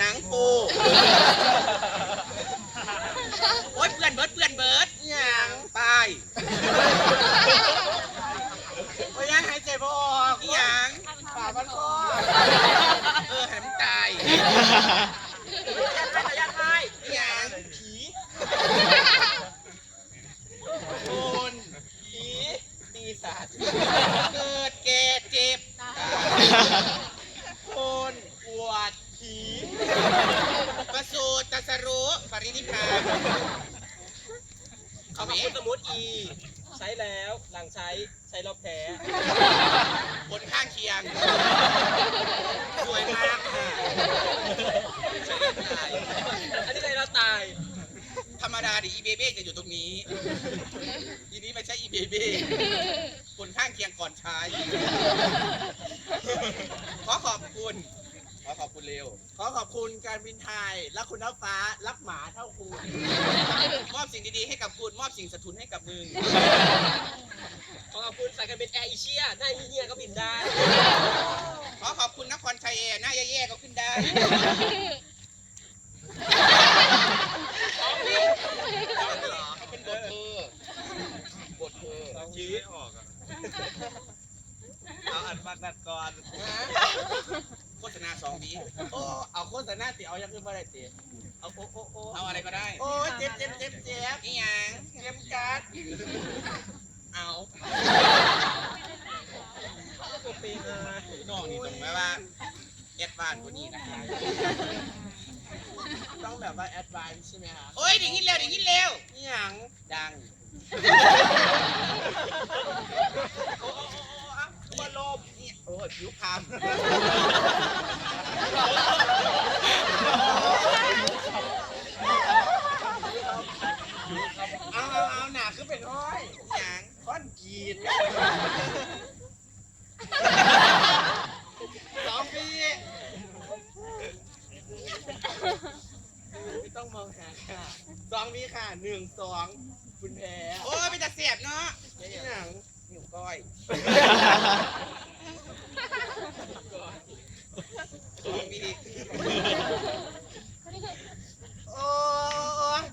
หนังปู โอ๊ยเปื่อนเบิร์ดเปื่อนเบิร์ดอหย่างตายโอ้ยยังหายใจบ่ออกอีหยังป่ามันคอเออให้มันตาย ยัดไปยัดไป อีหยัง ผี คุณผีปีศาจเกิดแก่เจ็บตายคนปวดผีประสูติตรัสรู้ปรินิพพาน เอา เอา มา ไห มพูดสมมติอีใช้แล้วหลังใช้ใช้แล้วแพ้ผลข้างเคียง สวยมากค่ะใช่ได้ตายอันนี้ใช้แล้วตาย ธรรมดาดิอีเบเบ้จะอยู่ตรงนี้อีนี้ไม่ใช่อีเบเบ้ผลข้างเคียงก่อนใช้ขอขอบคุณข อขอบคุณเร็ว ขอขอบคุณการบินไทย รักคุณน้าฟ้า รักหมาเท่าคุณ มอบสิ่งดีๆให้กับคุณ มอบสิ่งสะทุนให้กับมึง ขอขอบคุณสายการบินแอร์เอเชียหน้าเฮียๆก็บินได้ ขอขอบคุณนครชัยแอร์หน้าแย่ๆก็ขึ้นได้ เป็นบทเธอบทเธอยืดออกอะ เอาอัดบักดัดก่อนโฆ ษณาสองวิโอ้เอาโฆษณาติเอายังขึ้นมาได้ติเอาโอ้โอ้โอ้เอาอะไรก็ได้ โอ้เจ็บเจ็บเจ็บเจ็บนี่ยังเจ็บกัดเอาตัวปีมาน้องนี่ตรงไหมว่าแอดวานซ์กว่านี้นะคะต้องแบบว่าแอดวานซ์ใช่ไหมคะโอ้ยเดี๋ยวยินเร็วเดี๋ยวยินเร็วอหย่างดัง โอ้โอ้โอ้โอ้อะตัวลม นี่ โอ้ยผิวคามเอาเอาเอาหนาขึ้นเป็นห้อยยังค้อนกรีดสองปีไม่ต้องมองหาค่ะสองปีค่ะหนึ่งสองคุณแพ้โอ้ยเป็นตาเสียบเนาะอหย่างนิ้วก้อยสองปี โอ้ย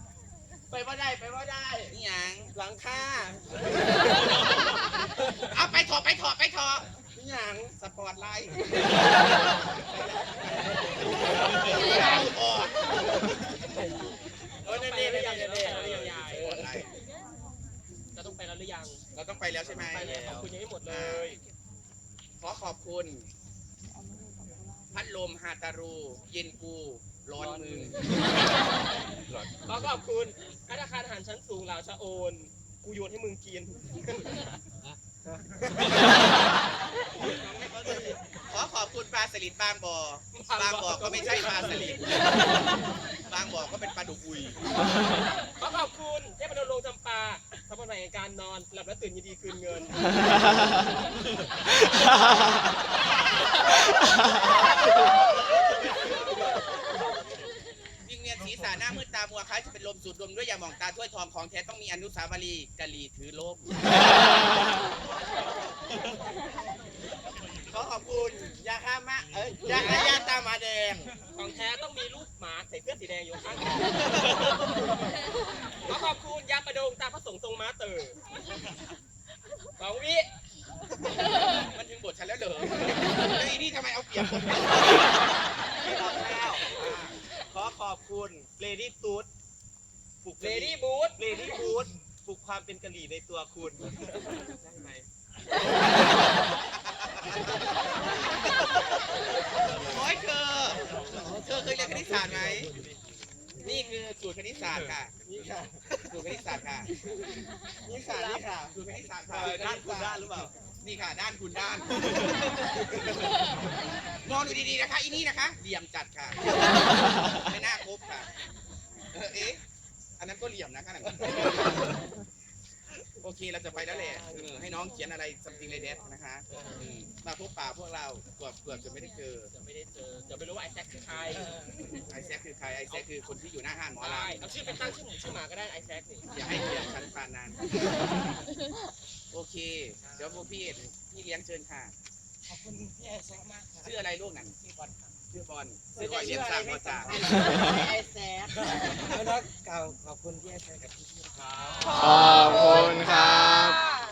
ไป ว่าได้ไปว่าได้นี่ยังหลังคาเอาไปถอดไปถอดไปถอดอหย่างสปอร์ตไลท์โอ้ยนั่นเองนั่นเองนั่นเองสปอร์ตไลท์จะต้องไปแล้วหรือยังเราต้องไปแล้วใช่ไหมไปแล้วขอบคุณยังไม่หมดเลย ขอขอบคุณ พัดลมฮาตารู เย็นกู ร้อนมึงขอขอบคุณธนาคารอาหารชั้นสูงเหล่าชะโอน กูโยนให้มึงกินขอขอบคุณปลาสลิดบางบ่อบางบ่อก็ไม่ใช่ปลาสลิดบางบ่อก็เป็นปลาดุกอุยขอขอบคุณเทพนรงค์จำปาทำอะไรในการนอนหลับแล้วตื่นยินดีคืนเงิน วิ่งเวียนศีรษะหน้า มืดตามัวคล้ายจะเป็นลมสูดดมด้วยยาหมองตาถ้วยทองของแท้ต้องมีอนุสาวรีย์กะลีถือลม ขอขอบคุณยาฆ่ามะเอ้ยยาฆ่ายาตามาแดง ของแท้ต้องมีรูปหมาใส่เสื้อสีแดงอยู่ข้างๆขอขอบคุณยาประดงตาพระสงฆ์ทรงม้าเตอร์สองวิ มันถึงบทฉันแล้วเหรอแล้วอีนี่ทำไมเอาเปรียบผม ไม่รอแล้วขอ ขอบคุณเลดี้ตูดปลุกเลดี้บูธเลดี้บูธปลุกความเป็นกะหรี่ในตัวคุณได้ไหมโอ้ยเธอเธอเคยเรียนคณิตศาสตร์ไหม นี่คือสูตรคณิตศาสตร์ค่ะ นี่ค่ะสูตรคณิตศาสตร์ค่ะ นี่ค่ะ นี่ค่ะสูตรคณิตศาสตร์เอค่ะอด้านคุณด้านหรือเปล่า นี่ค่ะ ด้านคุณด้าน มองดูดีๆนะคะ อีนี่นะคะเหลี่ยมจัดค่ะ ไม่น่าครบค่ะ เออเอ๊ะ อัน นั้นก็เหลี่ยมนะคะนั่นโอเคเราจะไปแล้วแหละเออให้น้องเขียนอะไร something like that นะคะอืมมาพบป่าพวกเราเกือบเกือบจะไม่ได้เจอจะไม่ได้เจอจะไม่รู้ว่าไอ้แซคคือใครไอแซคคือใครไอแซคคือคนที่อยู่หน้าห้างหมอลได้เอาชื่อไปตั้งชื่อหมูชื่อหมาก็ได้ไอ้แซคนี่ำอย่าให้เกียรติฉันปานนั้นโอเค เดี๋ยวพวกพี่พี่เลี้ยงเชิญค่ะขอบคุณพี่แอร์แซงมากค่ะชื่ออะไรลูกนั่นพี่บอลค่ะชื่อ ชื่อบอลซื้อหอยเลี้ยงสร้างพ่อจ่าไอแซ่แล้วก็กล่ขอบคุณที่ไอแซ่กับพี่ๆครับ ขอบคุณครับ